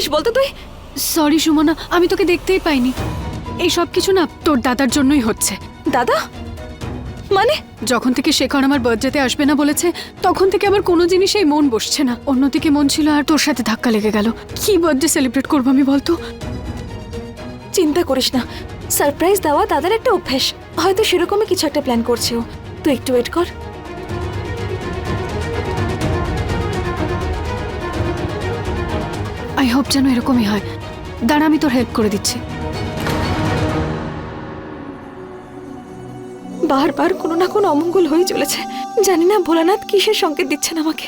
হাঁটিস বলতো তুই? সরি সুমনা আমি তোকে দেখতেই পাইনি। এই সব কিছু না তোর দাদার জন্যই হচ্ছে। দাদা? মানে? যখন থেকে শেখর আমার বার্থডেতে আসবে না বলেছে তখন থেকে আমার কোনো জিনিসেই মন বসছে না। অন্যদিকে মন ছিল আর তোর সাথে ধাক্কা লেগে গেল। কি বার্থডে সেলিব্রেট করব আমি বলতো? চিন্তা করিস না। সারপ্রাইজ দেওয়া দাদার একটা অভ্যেস। হয়তো সেরকমই কিছু একটা প্ল্যান করছে ও। তুই একটু ওয়েট কর। আই হোপ যেন এরকমই হয়। দাঁড়া, আমি তোর হেল্প করে দিচ্ছি। বারবার কোনো না কোনো অমঙ্গল হয়ে চলেছে। জানি না ভোলানাথ কিসের সংকেত দিচ্ছেন আমাকে।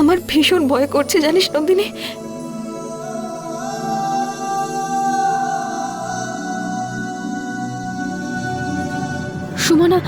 আমার ভীষণ ভয় করছে, জানিস নন্দিনী? সুমনা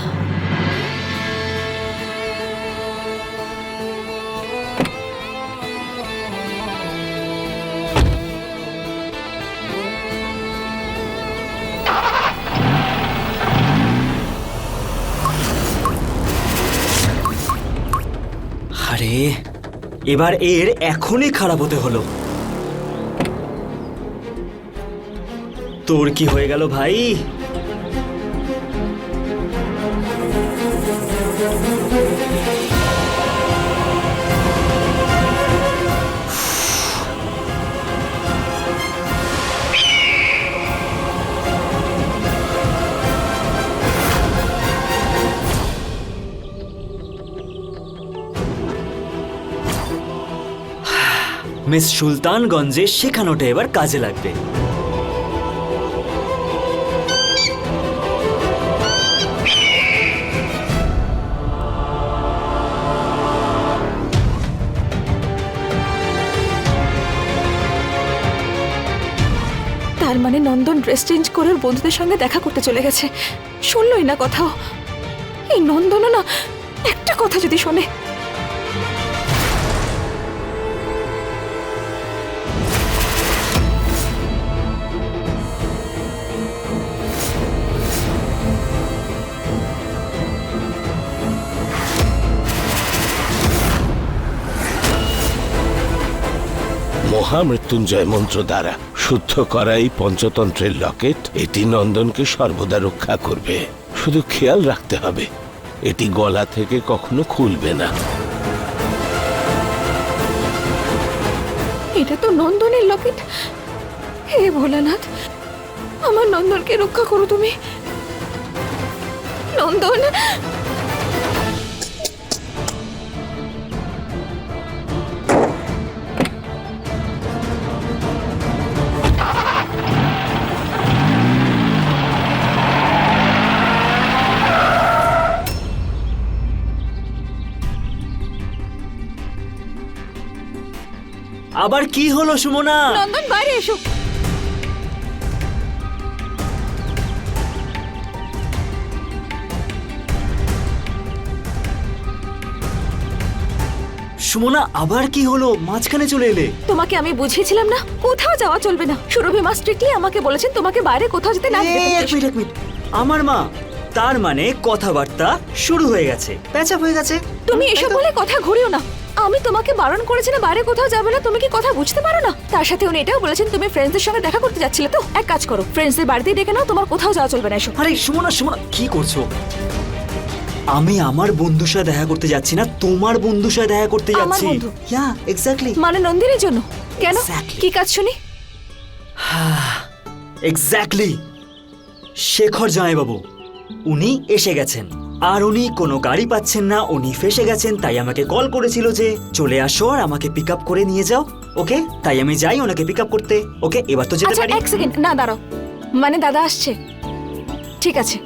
এবার এর এখনই খারাপ হতে হলো। তোর কি হয়ে গেল ভাই? মিস সুলতানগঞ্জে শেখানোটা এবার কাজে লাগবে। তার মানে নন্দন ড্রেস চেঞ্জ করে বন্ধুদের সঙ্গে দেখা করতে চলে গেছে। শুনলই না কথাও। এই নন্দনও না একটা কথা যদি শোনে। মহামৃত্যুঞ্জয় মন্ত্র দ্বারা শুদ্ধ করা এই পঞ্চতন্ত্রের লকেট, এটি নন্দনকে সর্বদা রক্ষা করবে। শুধু খেয়াল রাখতে হবে, এটি গলা থেকে কখনো খুলবে না। এটা তো নন্দনের লকেট। হে ভোলানাথ, আমার নন্দনকে রক্ষা করো তুমি। নন্দন আবার কি হলো সুমনা? নন্দন বাইরে এসো। সুমনা আবার কি হলো? মাঝখানে চলে এলে। তোমাকে আমি বুঝিয়েছিলাম না কোথাও যাওয়া চলবে না। সুরভি মা স্ট্রিক্টলি আমাকে বলেছেন তোমাকে বাইরে কোথাও যেতে না দিতে। এক মিনিট এক মিনিট। আমার মা তার মানে কথাবার্তা শুরু হয়ে গেছে। প্যাচ হয়ে গেছে। তুমি এসব বলে কথা ঘুরিও না। আমি তোমাকে বারণ করেছি না বাইরে কোথাও যাবে না তুমি কি কথা বুঝতে পারো না? তার সাথে উনি এটাও বলেছেন তুমি ফ্রেন্ডসদের সঙ্গে দেখা করতে যাচ্ছিলে তো? এক কাজ করো ফ্রেন্ডসদের বাড়িতেই ডেকে নাও তোমার কোথাও যাওয়া চলবে না এসো। আরে সুমনা সুমনা কি করছ? আমি আমার বন্ধুর সাথে দেখা করতে যাচ্ছি না তোমার বন্ধুর সাথে দেখা করতে আমার যাচ্ছি? বন্ধু? ইয়া এক্স্যাক্টলি মানে নন্দিনীর জন্য? কেন? Exactly. কি কাজ শুনি? এক্স্যাক্টলি শেখর জামাইবাবু উনি এসে গেছেন। আর উনি কোনো গাড়ি পাচ্ছেন না উনি ফেসে গেছেন তাই আমাকে কল করেছিল যে চলে আসো আর আমাকে পিক আপ করে নিয়ে যাও ওকে? তাই আমি যাই ওনাকে পিক আপ করতে ওকে? এবার তো যেতে আচ্ছা পারি। এক সেকেন্ড না দাঁড়াও। মানে দাদা আসছে। ঠিক আছে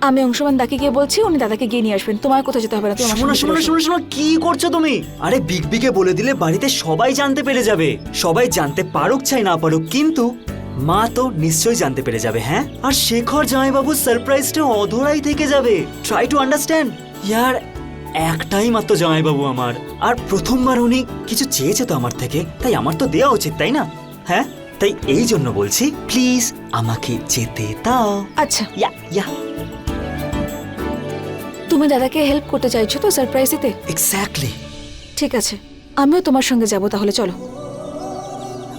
আমি অংশমান দাকে গিয়ে বলছি উনি দাদাকে গিয়ে নিয়ে আসবেন। তোমার কোথাও যেতে হবে না তুমি আমার শোনো সঙ্গে শোনো এসো। শোনো শোনো কি করছ তুমি? আরে বিগ বিগে বলে দিলে বাড়িতে সবাই জানতে পেরে যাবে। সবাই জানতে পারুক চাই না পারুক কিন্তু মা তো নিশ্চয়ই জানতে পেরে যাবে হ্যাঁ? আর শেখর জামাইবাবুর সারপ্রাইজটা অধরাই থেকে যাবে। ট্রাই টু আন্ডারস্ট্যান্ড ইয়ার একটাই মাত্র জামাইবাবু আমার। আর প্রথমবার উনি কিছু চেয়েছে তো আমার থেকে তাই আমার তো দেওয়া উচিত তাই না? হ্যাঁ? তাই এই জন্য বলছি প্লিজ আমাকে যেতে দাও। আচ্ছা। ইয়া ইয়া। তুমি দাদাকে হেল্প করতে চাইছো তো সারপ্রাইজ দিতে এক্স্যাক্টলি ঠিক আছে। আমিও তোমার সঙ্গে যাব তাহলে চলো।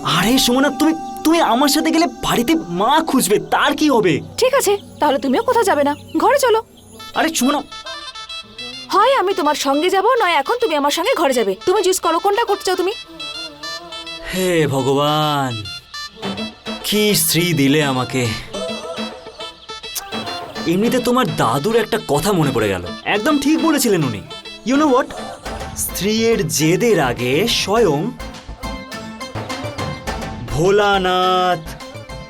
আরে সুমনা তুমি তুমি আমার সাথে গেলে বাড়িতে মা খুঁজবে তার কি হবে? ঠিক আছে তাহলে তুমিও কোথাও যাবে না। ঘরে চলো। আরে সুমনা হয় আমি তোমার সঙ্গে যাব নয় এখন তুমি আমার সঙ্গে ঘরে যাবে। তুমি চুজ করো কোনটা করতে চাও তুমি? হে ভগবান কি স্ত্রী দিলে আমাকে? এমনিতে তোমার দাদুর একটা কথা মনে পড়ে গেল। একদম ঠিক বলেছিলেন উনি। ইউ নো হোয়াট স্ত্রীর জেদের আগে স্বয়ং ভোলানাথ,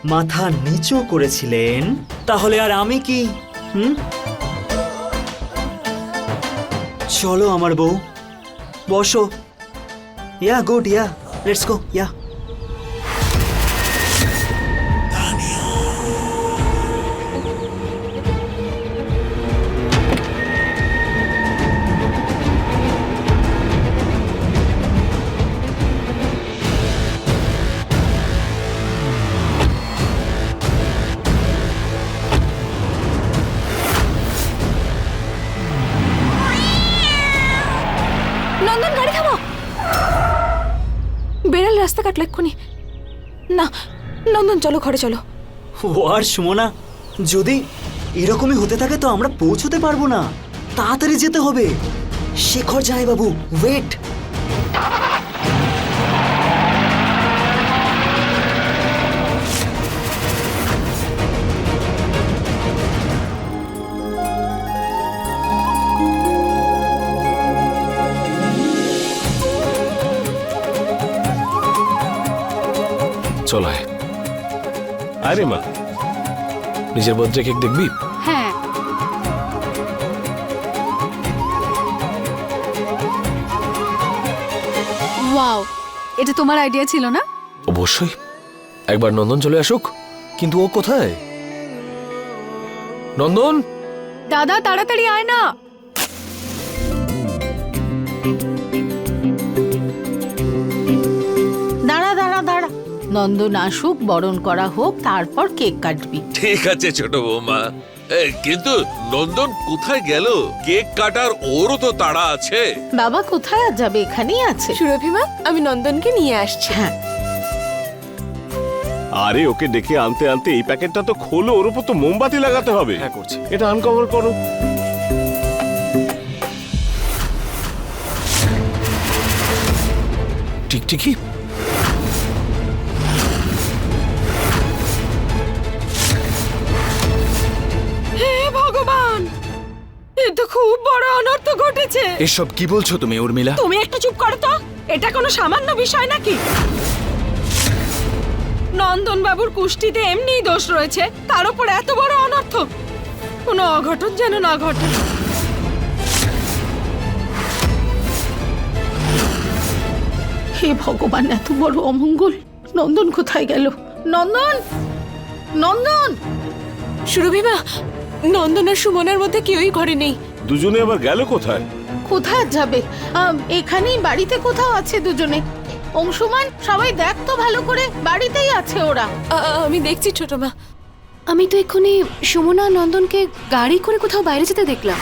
মাথা নিচু করেছিলেন। তাহলে আর আমি কি? হুম? চলো আমার বউ। বসো। Yeah, good, yeah, let's go, yeah. চলো ঘরে চলো। ও আর সুমনা যদি এরকমই হতে থাকে তো আমরা পৌঁছতে পারব না। তাড়াতাড়ি যেতে হবে। শেখর যায় বাবু ওয়েট চল আয় আরে মা নিজের বার্থডে কেক দেখবি? হ্যাঁ। ওয়াও এটা তোমার আইডিয়া ছিল না? অবশ্যই। একবার নন্দন চলে আসুক কিন্তু ও কোথায়? নন্দন? দাদা তাড়াতাড়ি আয় না। নন্দন আসুক বরণ করা হোক তারপর কেক কাটবি। ঠিক আছে ছোট বৌমা। এ, কিন্তু নন্দন কোথায় গেল? কেক কাটার ওরও তো তাড়া আছে। বাবা কোথায় আর যাবে? এখানেই আছে। সুরভিমা আমি নন্দনকে নিয়ে আসছি। হ্যাঁ। আরে ওকে ডেকে আনতে আনতে এই প্যাকেটটা তো খোলো ওর উপর তো মোমবাতি লাগাতে হবে। হ্যাঁ করছি। এটা আনকভার করো। টিকটিকি এ তো খুব বড় অনর্থ ঘটেছে। এসব কি বলছো তুমি উর্মিলা? তুমি একটু চুপ করো তো। এটা কোনো সামান্য বিষয় নাকি? নন্দন বাবুর কুষ্টিতে এমনিই দোষ রয়েছে। তার উপর এত বড় অনর্থ। কোনো অঘটন যেন না ঘটে। হে ভগবান এত বড় অমঙ্গল। নন্দন কোথায় গেল? নন্দন! নন্দন! সুরভিমা নন্দন আর সুমনের মধ্যে কেউই ঘরে নেই। দুজনে আবার গেল কোথায়? কোথায় যাবে? আম, এখানেই বাড়িতে কোথাও আছে দুজনে। অংশুমান সবাই দেখ তো ভালো করে বাড়িতেই আছে ওরা। আ- আ- আমি দেখছি ছোট মা। আমি তো এক্ষুনি সুমনা নন্দনকে গাড়ি করে কোথাও বাইরে যেতে দেখলাম।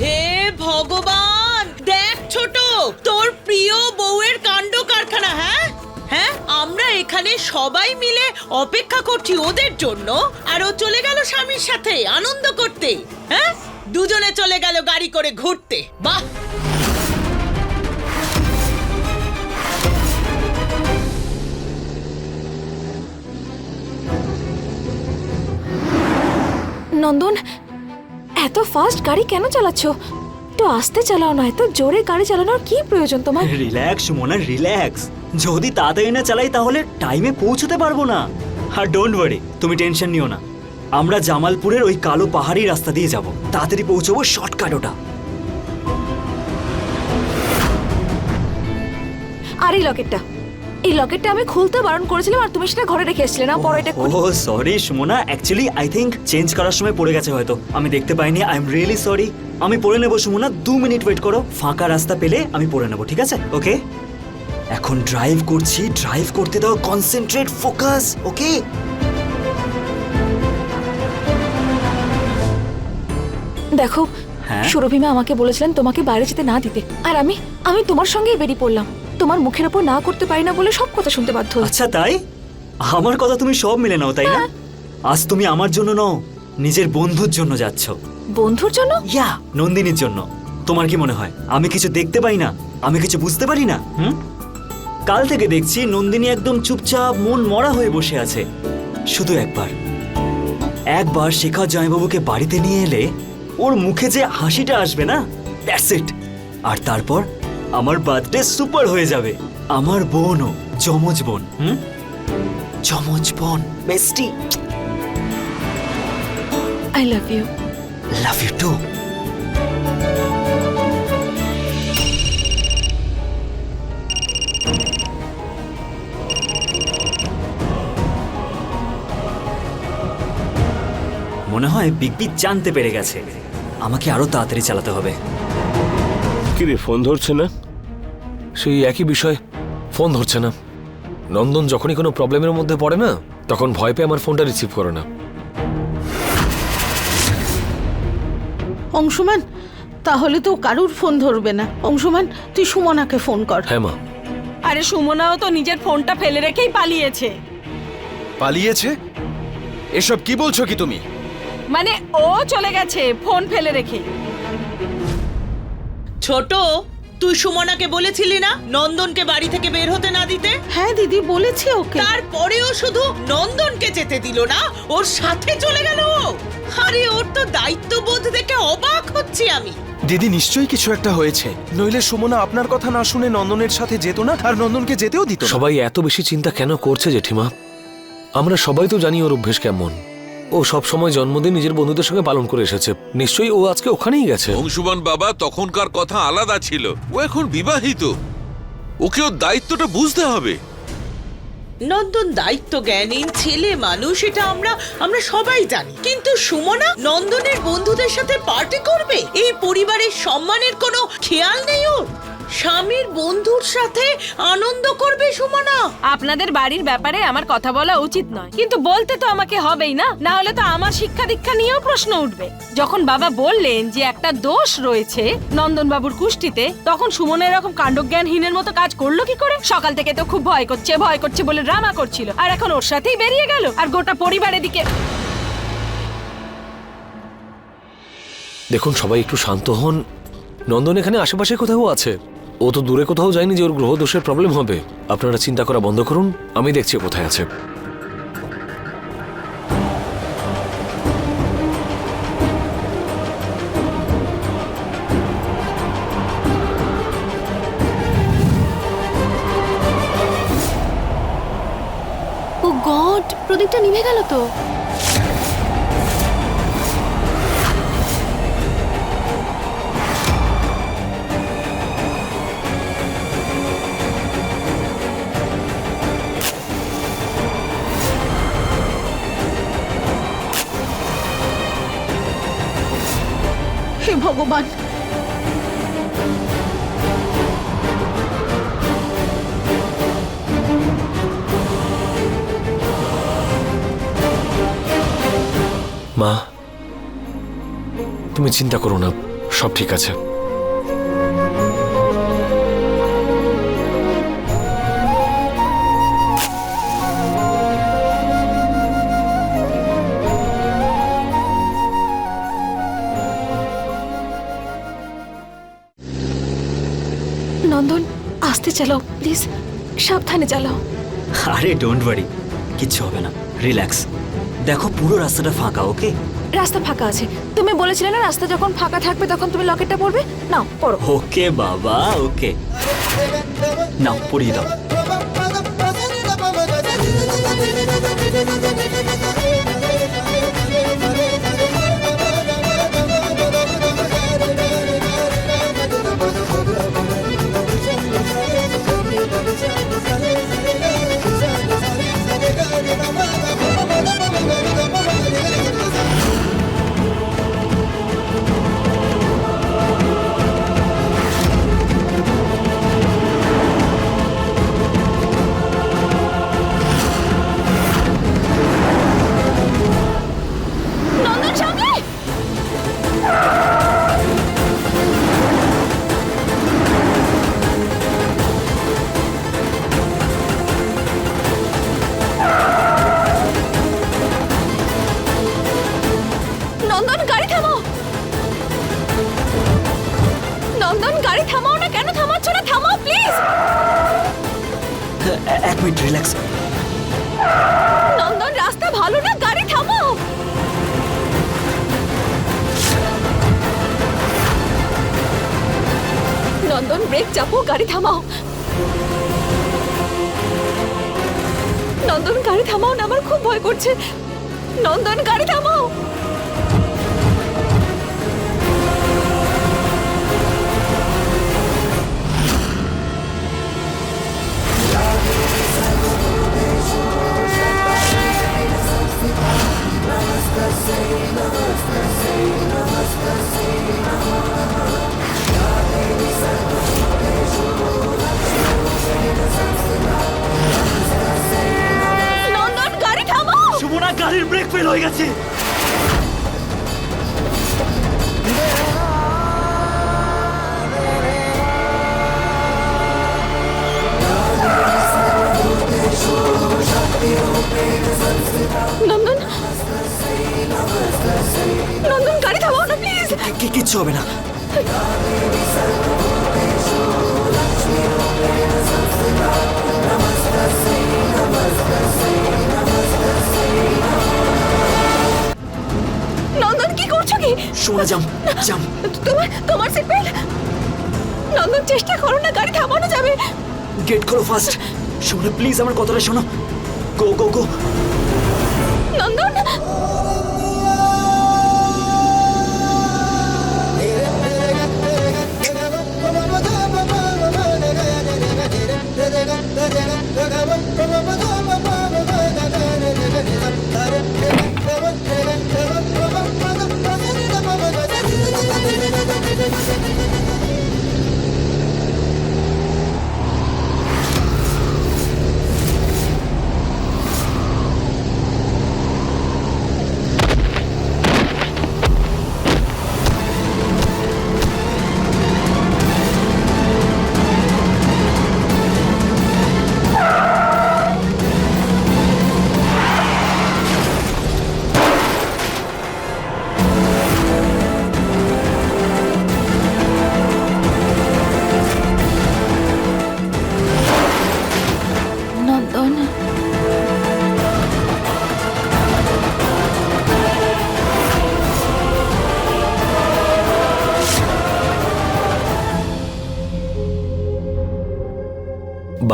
হে ভগবান দেখ ছোট তোর প্রিয় বউয়ের কাণ্ড কারখানা হ্যাঁ? হ্যাঁ আমরা এখানে সবাই মিলে অপেক্ষা করছি ওদের জন্য। আর ও চলে গেল স্বামীর সাথে আনন্দ করতে। হ্যাঁ দুজনে চলে গেল গাড়ি করে ঘুরতে। বাহ! নন্দন এত ফাস্ট গাড়ি কেন চালাচ্ছ? একটু আস্তে চালাও না এত জোরে গাড়ি চালানোর কি প্রয়োজন তোমার? রিল্যাক্স সুমনা রিল্যাক্স যদি তাড়াতাড়ি না চালাই তাহলে টাইমে পৌঁছতে পারব না। আর ডোন্ট ওয়ারি তুমি টেনশন নিও না। আমরা জামালপুরের ওই কালো পাহাড়ি রাস্তা দিয়ে যাব। তাড়াতাড়ি পৌঁছবো শর্টকাট ওটা। আর এই লকেটটা এই লকেটটা আমি খুলতে বারণ করেছিলাম আর তুমি সেটা ঘরে রেখে এসেছিলে। না পরে এটা ও sorry Sumana. Actually I think change করার সময় পড়ে গেছে হয়তো। আমি দেখতে পাইনি। আই এম রিয়েলি সরি আমি পড়ে নেব সুমনা। দু মিনিট ওয়েট করো। ফাঁকা রাস্তা পেলে আমি পড়ে নেব ঠিক আছে? ওকে এখন ড্রাইভ করছি ড্রাইভ করতে দাও কনসেন্ট্রেট ফোকাস ওকে দেখো হ্যাঁ? সুরভিমা আমাকে বলেছিলেন তোমাকে বাইরে যেতে না দিতে। আর আমি আমি তোমার সঙ্গেই বেরিয়ে পড়লাম। তোমার মুখের ওপর না করতে পারি না বলে সব কথা শুনতে বাধ্য আচ্ছা তাই? আমার কথা তুমি সব মেনে নাও তাই না? আজ তুমি আমার জন্য নও নিজের বন্ধুর জন্য যাচ্ছ। বন্ধুর জন্য? ইয়া নন্দিনীর জন্য। তোমার কি মনে হয় আমি কিছু দেখতে পাই না? আমি কিছু বুঝতে পারি না? হুম? কাল থেকে দেখছি নন্দিনী একদম চুপচাপ মন মরা হয়ে বসে আছে। শুধু একবার। একবার শেখর জয়বাবুকে বাড়িতে নিয়ে এলে ওর মুখে যে হাসিটা আসবে না দ্যাটস ইট আর তারপর আমার বার্থডে সুপার হয়ে যাবে। আমার বোনও যমজ বোন। হুম? যমজ বোন bestie I love you love you too হয় বিগ বি জানতে পেরে গেছে। আমাকে আরও তাড়াতাড়ি চালাতে হবে। কিরে ফোন ধরছে না? সেই একই বিষয় ফোন ধরছে না। নন্দন যখনই কোনো প্রবলেমের মধ্যে পড়ে না তখন ভয় পেয়ে আমার ফোনটা রিসিভ করে না। অংশুমান তাহলে তো কারুর ফোন ধরবে না। অংশুমান তুই সুমনাকে ফোন কর। হ্যাঁ মা। আরে সুমনাও তো নিজের ফোনটা ফেলে রেখেই পালিয়েছে। পালিয়েছে? এসব কি বলছো কি তুমি? মানে ও চলে গেছে ফোন ফেলে রেখে। ছোট তুই সুমনাকে বলেছিলি না নন্দনকে বাড়ি থেকে বের হতে না দিতে? হ্যাঁ দিদি বলেছি ওকে। তারপরেও শুধু নন্দনকে যেতে দিল না ওর সাথে চলে গেল ও। আরে ওর তো দায়িত্ববোধ দেখে অবাক হচ্ছি আমি। দিদি নিশ্চয়ই কিছু একটা হয়েছে। নইলে সুমনা আপনার কথা না শুনে নন্দনের সাথে যেত না আর নন্দনকে যেতেও দিত সবাই এত বেশি চিন্তা কেন করছে জেঠিমা? আমরা সবাই তো জানি ওর অভ্যেস কেমন। ও সব সময় জন্মদিন নিজের বন্ধুদের সঙ্গে পালন করে এসেছে। নিশ্চয়ই ও আজকে ওখানেই গেছে। অংশুমান বাবা তখনকার কথা আলাদা ছিল। ও এখন বিবাহিত। ওকে ওর দায়িত্বটা বুঝতে হবে। নন্দন দায়িত্ব জ্ঞানীন ছেলে মানুষ এটা আমরা আমরা সবাই জানি। কিন্তু সুমনা নন্দনের বন্ধুদের সাথে পার্টি করবে? এই পরিবারের সম্মানের কোনো খেয়াল নেই ওর? স্বামীর বন্ধুর সাথে আনন্দ করবে সুমনা। আপনাদের বাড়ির ব্যাপারে আমার কথা বলা উচিত নয়। কিন্তু বলতে তো আমাকে হবেই না না হলে তো আমার শিক্ষা দীক্ষা নিয়েও প্রশ্ন উঠবে। যখন বাবা বললেন যে একটা দোষ রয়েছে নন্দন বাবুর কুষ্টিতে তখন সুমনা এরকম কাণ্ডজ্ঞানহীনের মতো কাজ করল কি করে? সকাল থেকে তো খুব ভয় করছে ভয় করছে বলে ড্রামা করছিল। আর এখন ওর সাথেই বেরিয়ে গেল আর গোটা পরিবারের দিকে দেখুন সবাই একটু শান্ত হন। নন্দন এখানে আশেপাশে কোথাও আছে? ও তো দূরে কোথাও যায়নি যে ওর গ্রহ দোষের প্রবলেম হবে। আপনারা চিন্তা করা বন্ধ করুন, আমি দেখছি কোথায় আছে। ও গড, প্রদীপটা নিভে গেল তো। ভগবান। মা তুমি চিন্তা করো না সব ঠিক আছে। নন্দন আস্তে চালাও প্লিজ সাবধানে চালাও। আরে ডোন্ট ওয়ারি কিচ্ছু হবে না। রিল্যাক্স দেখো পুরো রাস্তাটা ফাঁকা ওকে রাস্তা ফাঁকা আছে। তুমি বলেছিলে না রাস্তা যখন ফাঁকা থাকবে তখন তুমি লকেটটা পড়বে নাও পড়ো ওকে বাবা ওকে নাও পড়িয়ে দাও। ব্রেক চাপো, গাড়ি থামাও। নন্দন, গাড়ি থামাও না, আমার খুব ভয় করছে। নন্দন, গাড়ি থামাও। নন্দন গাড়ির ব্রেক ফেল হয়ে গেছে। নন্দন? নন্দন গাড়ি থামাও না প্লিজ কি কিচ্ছু হবে না। কি করছ কি সোনা জাম জাম তোমার তোমার সিট বেল্ট নন্দন চেষ্টা করো না গাড়ি থামানো যাবে। গেট খোলো ফাস্ট সোনা প্লিজ আমার কথাটা শোনো। গো গো গো নন্দন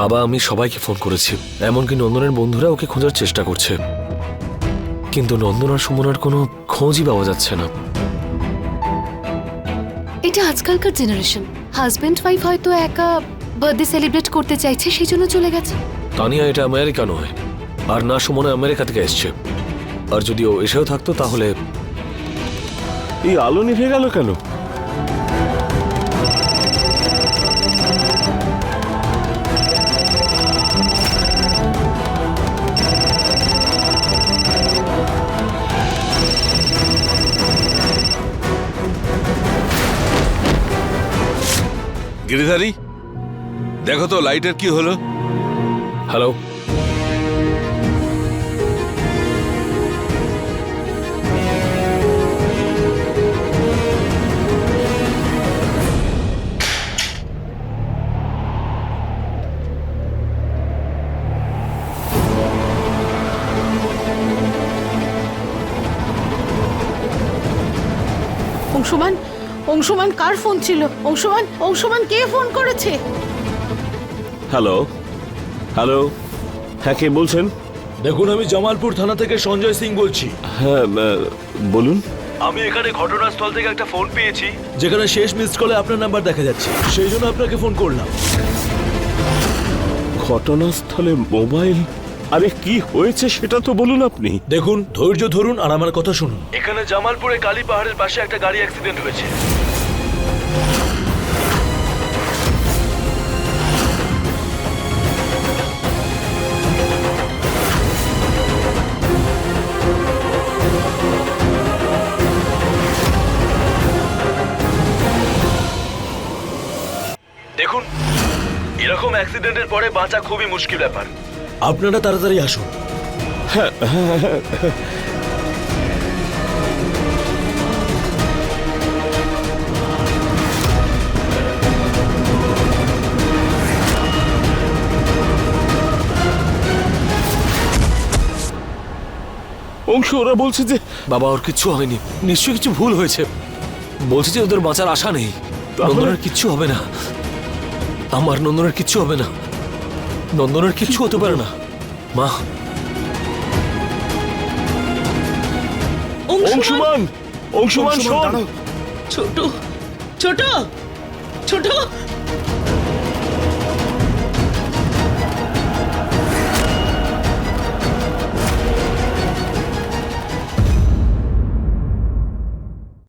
বাবা আমি সবাইকে ফোন করেছি। এমনকি নন্দনের বন্ধুরা ওকে খোঁজার চেষ্টা করছে। কিন্তু নন্দন আর সুমনার কোনো খোঁজই পাওয়া যাচ্ছে না। এটা আজকালকার জেনারেশন হাজবেন্ড ওয়াইফ হয়তো একা বার্থডে সেলিব্রেট করতে চাইছে সেই জন্য চলে গেছে। তানিয়া এটা আমেরিকা নয়। আর না সুমনা আমেরিকা থেকে এসছে। আর যদি ও এসেও থাকতো তাহলে এই আলো নিভে গেল কেন? গিরিধারী দেখো তো লাইটের কি হলো? হ্যালো অংশুমান কার ফোন ছিল? অংশুমান অংশুমান কে ফোন করেছে? হ্যালো? হ্যালো? হ্যাঁ কে বলছেন? দেখুন আমি জামালপুর থানা থেকে সঞ্জয় সিং বলছি। হ্যাঁ বলুন। আমি এখানে ঘটনাস্থল থেকে একটা ফোন পেয়েছি। যেখানে শেষ মিসড কলে আপনার নাম্বার দেখা যাচ্ছে। সেই জন্য আপনাকে ফোন করলাম। ঘটনাস্থলে মোবাইল? আরে কি হয়েছে সেটা তো বলুন আপনি। দেখুন ধৈর্য ধরুন আর আমার কথা শুনুন। এখানে জামালপুরে কালী পাহাড়ের পাশে একটা গাড়ি অ্যাক্সিডেন্ট হয়েছে। অ্যাক্সিডেন্টের পরে বাঁচা খুবই মুশকিল ব্যাপার। আপনারা তাড়াতাড়ি আসুন। হ্যাঁ, হ্যাঁ, হ্যাঁ, অংশ ওরা বলছে যে বাবা ওর কিচ্ছু হয়নি। নিশ্চয়ই কিছু ভুল হয়েছে। বলছে যে ওদের বাঁচার আশা নেই। কিচ্ছু হবে না। আমার নন্দনের কিচ্ছু হবে না। নন্দনের কিচ্ছু হতে পারে না। মা। অংশুমান অংশুমান শোন। ছোট ছোট ছোট।